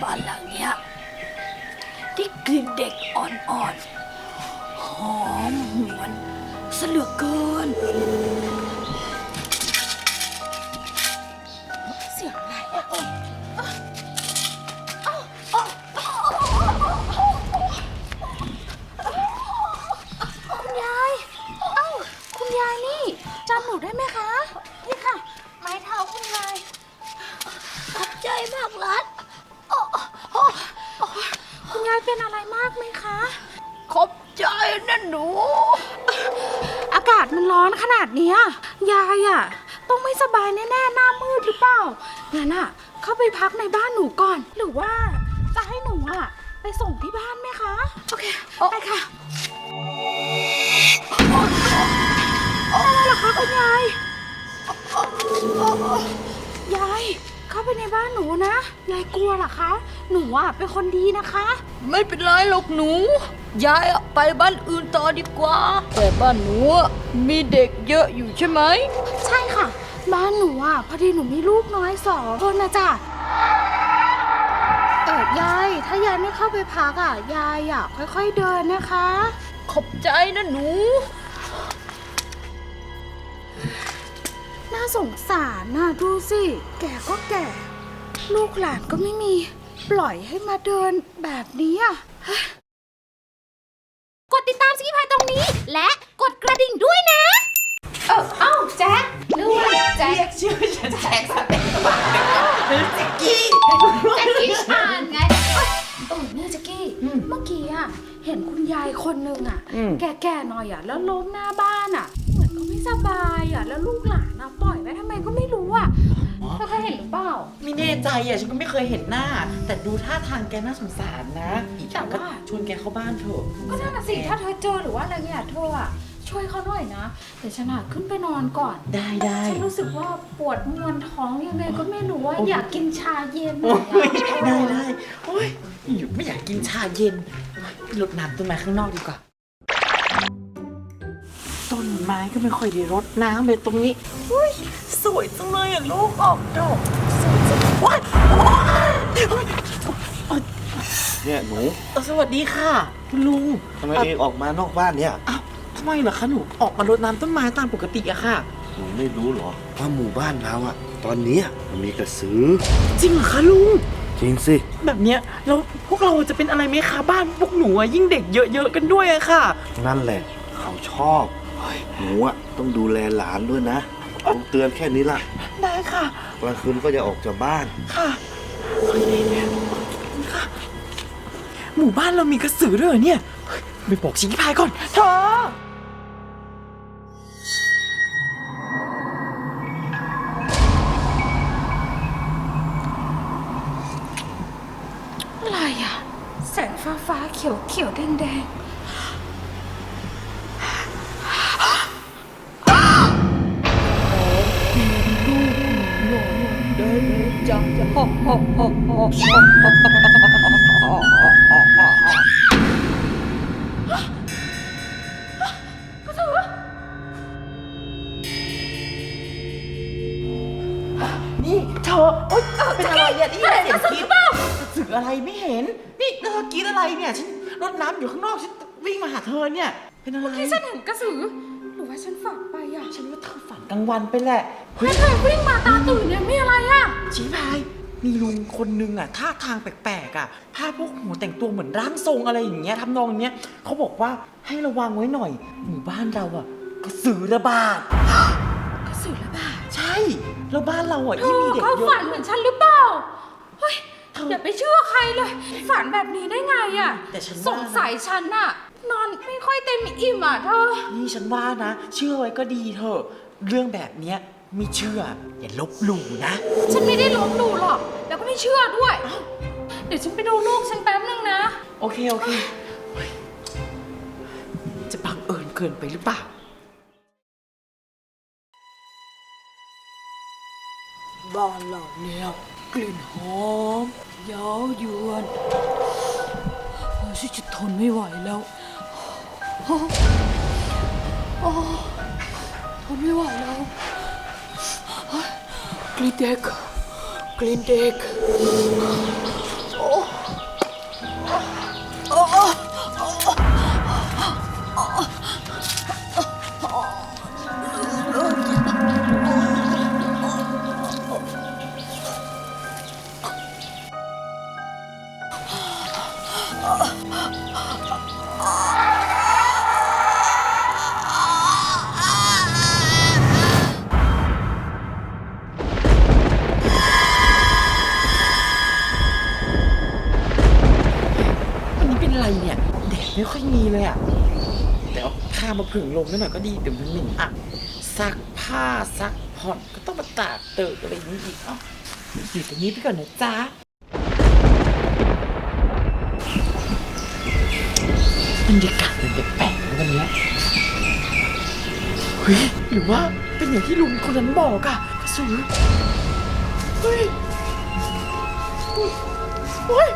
บ้านหลังเนี้ยที่กลิ่นเด็กอ่อนๆ หอมหวนเสลือเกิน เสียงอะไรคุณยาย เอ้า คุณยายนี่จำหนูได้ไหม อนขนาดเนี้ยยายอะต้องไม่สบายแน่ๆหน้ามืดหรือเปล่างั้นอะเข้าไปพักในบ้านหนูก่อน หรือว่าจะให้หนูอะไปส่งที่บ้านไหมคะ โอเคไปค่ะอะไรเหรอคะคุณยาย ยาย เข้าไปในบ้านหนูนะ ยายกลัวเหรอคะ หนูอะเป็นคนดีนะคะ ไม่เป็นไรหรอกหนูยายอะไปบ้านอื่นต่อดีกว่า แต่บ้านหนูอะมีเด็กเยอะอยู่ใช่ไหม ใช่ค่ะ บ้านหนูอะพอดีหนูมีลูกน้อยสองคนนะจ๊ะเออยาย ถ้ายายไม่เข้าไปพักอะ ยายอะค่อย ๆเดินนะคะ ขอบใจนะหนูาสงสารน่ะดูสิ แก่ก็แก่ ลูกหลานก็ไม่มี ปล่อยให้มาเดินแบบนี้อะกดติดตามสกิพายตรงนี้ และกดกระดิ่งด้วยนะ เออเอ้าแจ็คนึกว่าแจ็คเรียกชื่อฉันแจ็คสเปนสว่างหรือจิกกี้แจ็คกี้ชานไงเออเนี่ยแจ็คกี้ เมื่อกี้อะเห็นคุณยายคนนึงอะ แก่ๆหน่อยอะ แล้วล้มหน้าบ้านอะ สบายอะแล้วลูกหลานอะปล่อยไว้ทำไมก็ไม่รู้อะเธอเคยเห็นหรือเปล่า ไม่แน่ใจอะฉันก็ไม่เคยเห็นหน้า แต่ดูท่าทางแกน่าสงสารนะอีกอย่างก็แต่ว่า ชวนแกเข้าบ้านเถอะก็นั่นน่ะสิถ้าเธอเจอหรือว่าอะไรเนี่ยเธออะช่วยเขาหน่อยนะเดี๋ยวฉันอะขึ้นไปนอนก่อน ได้ได้ฉันรู้สึกว่าปวดมวนท้องยังไงก็ไม่รู้ว่าโอ้ยอยากกินชาเย็นหโอ้น่อยยอะได้ได้โอ้ยอยู่ไม่อยากกินชาเย็นไปรดน้ำต้นไม้ข้างนอกดีกว่าต้น ไม้ก็ไม่ค่อยได้รดน้ำเลยตรงนี้อุ้ยสวยจังเลยอะลูกออกดอกสวยจังว้ายโอ๊ยโอ๊ยเนี่ยหนูเอ่อสวัสดีค่ะคุณลุงทำไมเองออกมานอกบ้านเนี่ย อ้าวทำไมเหรอคะหนูออกมารดน้ำต้นไม้ตามปกติอะค่ะ หนูไม่รู้เหรอว่าหมู่บ้านเราอะตอนเนี้ยมันมีกระสือ จริงเหรอคะลุง จริงสิ แบบเนี้ยแล้วพวกเราจะเป็นอะไรไหมคะบ้านพวกหนูอะยิ่งเด็กเยอะๆกันด้วยอะค่ะ นั่นแหละ เขาชอบเฮ้ย หนูอะต้องดูแลหลานด้วยนะผมเตือนแค่นี้ละได้ค่ะกลางคืนก็อย่าออกจากบ้าน ค่ะค่ะ หมู่บ้านเรามีกระสือด้วยเหรอเนี่ยเฮ้ยไปบอกชิคกี้พายก่อนเธออะไรอะแสงฟ้าฟ้าๆเขียวเขียวๆแดงแดง นี่เธอโอ๊ยเป็นอะไรอะนี่เสียงกรี๊ดกระสืออะไรไม่เห็น นี่เธอกรี๊ดอะไรเนี่ย ฉันรดน้ำอยู่ข้างนอก ฉันวิ่งมาหาเธอเนี่ย เป็นอะไร ที่ฉันเห็นกระสือ หรือว่าฉันฝันไปอะ ฉันว่าเธอฝันกลางวันไปแหละ เฮ้ยไม่เคยวิ่งมาตาตื่นเนี่ยมีอะไรอะ ชี้พาย มีลุงคนนึงอะท่าทางแปลกๆอะผ้าพวกหัวแต่งตัวเหมือนร่างทรงอะไรอย่างเงี้ยทำนองเนี้ยเขาบอกว่าให้ระวังไว้หน่อย หมู่บ้านเราอะกระสือระบาด กระสือระบาดใช่ แล้วบ้านเราอะเธยิ่งอมีเด็กเขาเยฝันอะ เหมือนฉันหรือเปล่า เฮ้ย เธออย่าไปเชื่อใครเลย ฝันแบบนี้ได้ไงอะ แต่ฉันว่าสงสัยฉันน่ะ นอนไม่ค่อยเต็มอิ่มอะเธอ นี่ฉันว่านะ เชื่อไว้ก็ดีเถอะ เรื่องแบบเนี้ย ไม่เชื่อ อย่าลบหลู่นะ ฉันไม่ได้ลบหลู่หรอก แล้วก็ไม่เชื่อด้วย เดี๋ยวฉันไปดูลูกฉันแป๊บนึงนะ โอเค โอเคเฮ้ยจะบังเอิญเกินไปหรือเปล่า บ้านหลังเนี้ยกลิ่นหอมยาวยวนโอ้ยฉันจะทนไม่ไหวแล้วโอ้โอ้ทนไม่ไหวแล้วเฮ้ย กลิ่นเไม่ค่อยมีเลยอะแต่เอาผ้ามาผึ่งลมนิดหน่อยก็ดีเดี๋ยวมันหม็นอับซักผ้าซักผ่อนก็ต้องมาตากเติกอะไรอย่างนี้อีกเอ้าอยู่ตรงนี้ไปก่อนนะจ๊ะบรรยากาศมันแปลกๆวันเนี้ยเฮ้ยหรือว่าเป็นอย่างที่ลุงคนนั้นบอกอะกระสือเฮ้ยเฮ้ย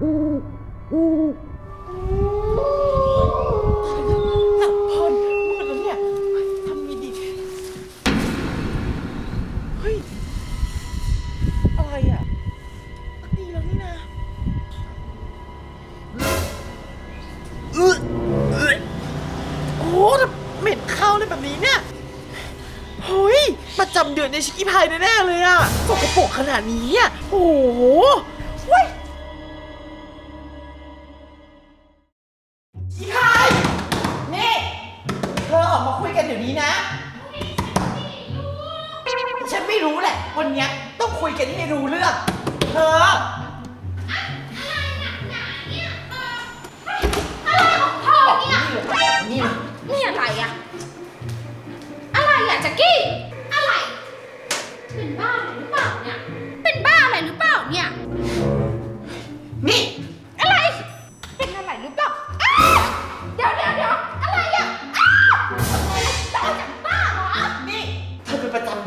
หลับเพลินมืดแล้วเนี่ยเฮ้ยทำไงดีเฮ้ย อะไรอะดีแล้วนี่นะเออเอยโอ้แต่เหม็นข้าวเลยแบบนี้เนี่ยเฮ้ยประจำเดือนในชิคกี้พายแน่ๆเลยอะสกปรกขนาดนี้อะโอ้โห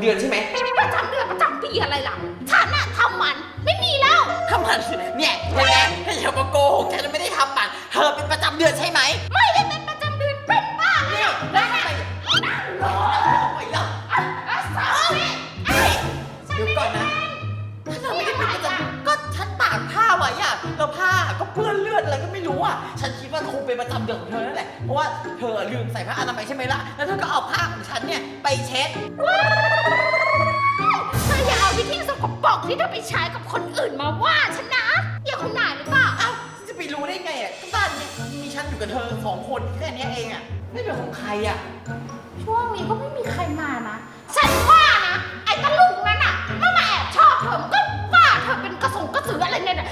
เป็นประจำเดือนใช่ไหมประจำเดือนประจำปีอะไรล่ะฉันอะทำมันไม่มีแล้ว ทำมันเนี่ยเห็นไหมอย่ามาโกหกฉันไม่ได้ทำมันเธอเป็นประจำเดือนใช่ไหม ไม่ ป็นประจำเดือนของเธอนั่นแหละ เพราะว่าเธอลืมใส่ผ้าอนามัยใช่ไหมล่ะ แล้วเธอก็เอาผ้าของฉันเนี่ยไปเช็ด เธออย่าเอาวิธีสกปรกที่เธอไปใช้กับคนอื่นมาว่าฉันนะอย่าคุณนายหรือเปล่า เอ้าฉันจะไปรู้ได้ไงอะก็บ้านเนี่ยมีฉันอยู่กับเธอสองคนแค่เนี้ยเองอะไม่เป็นของใครอะ ช่วงนี้ก็ไม่มีใครมานะ ฉันว่านะ ไอ้ตะลุงนั่นน่ะมันมาแอบชอบเธอมันก็ว่าเธอเป็นกระสงกระสืออะไรเนี่ยนะ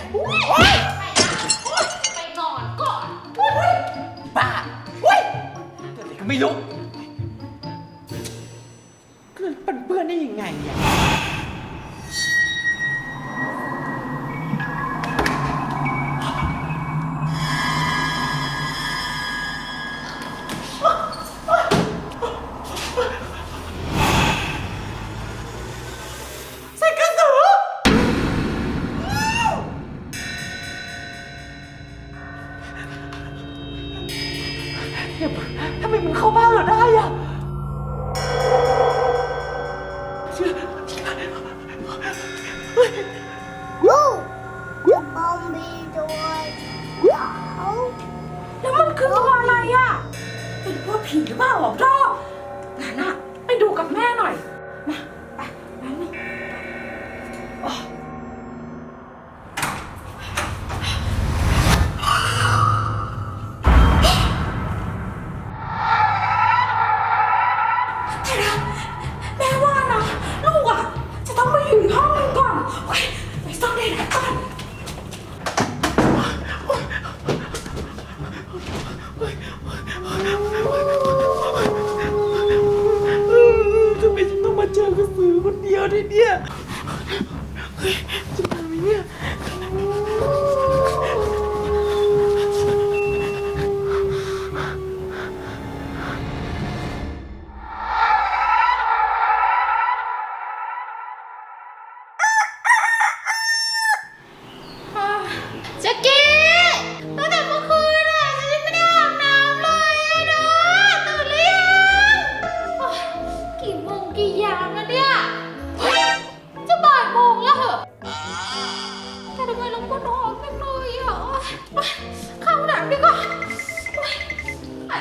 เป็นพวก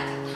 อ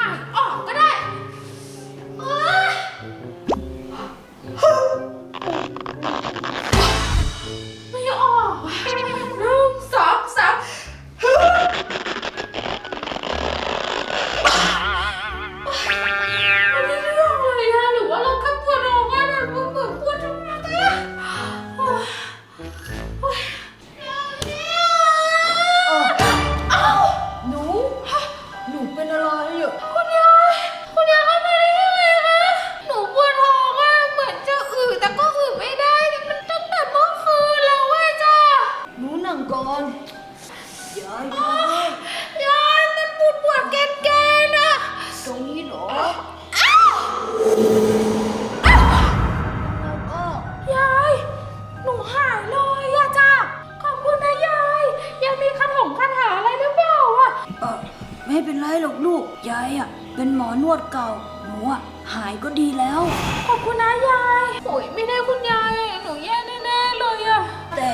ยายอะเป็นหมอนวดเก่า หนูอะหายก็ดีแล้ว ขอบคุณนะยายโอ้ยไม่ได้คุณยายอะหนูแย่แน่ๆเลยอะแต่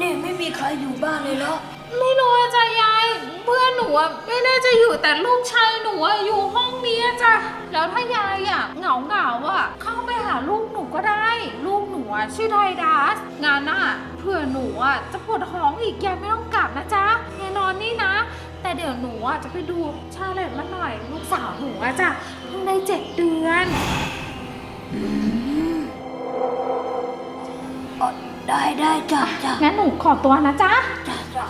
นี่ไม่มีใครอยู่บ้านเลยเหรอไม่รู้อะจ้ะยายเพื่อนหนูอะไม่น่าจะอยู่แต่ลูกชายหนูอะอยู่ห้องนี้อะจ้ะแล้วถ้ายายอะเหงาเหงาๆอะเข้าไปหาลูกหนูก็ได้ ลูกหนูอะชื่อไทดัสงานน่ะเผื่อหนูอะจะปวดท้องอีกยายไม่ต้องกลับนะจ๊ะยายนอนนี่นะ แต่เดี๋ยวหนูอะจะไปดูชาเลตมาหน่อย ลูกสาวหนูอะจ้ะเพิ่งได้เจ็ดเดือนเออได้ได้จ้ะจ้ะงั้นหนูขอตัวนะจ๊ะ จ้ะจ้ะ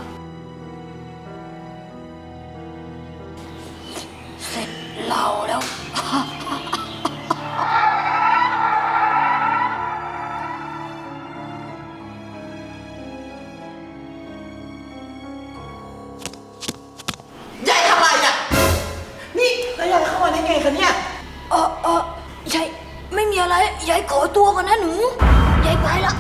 ขอตัวก่อนนะหนูยายไปละ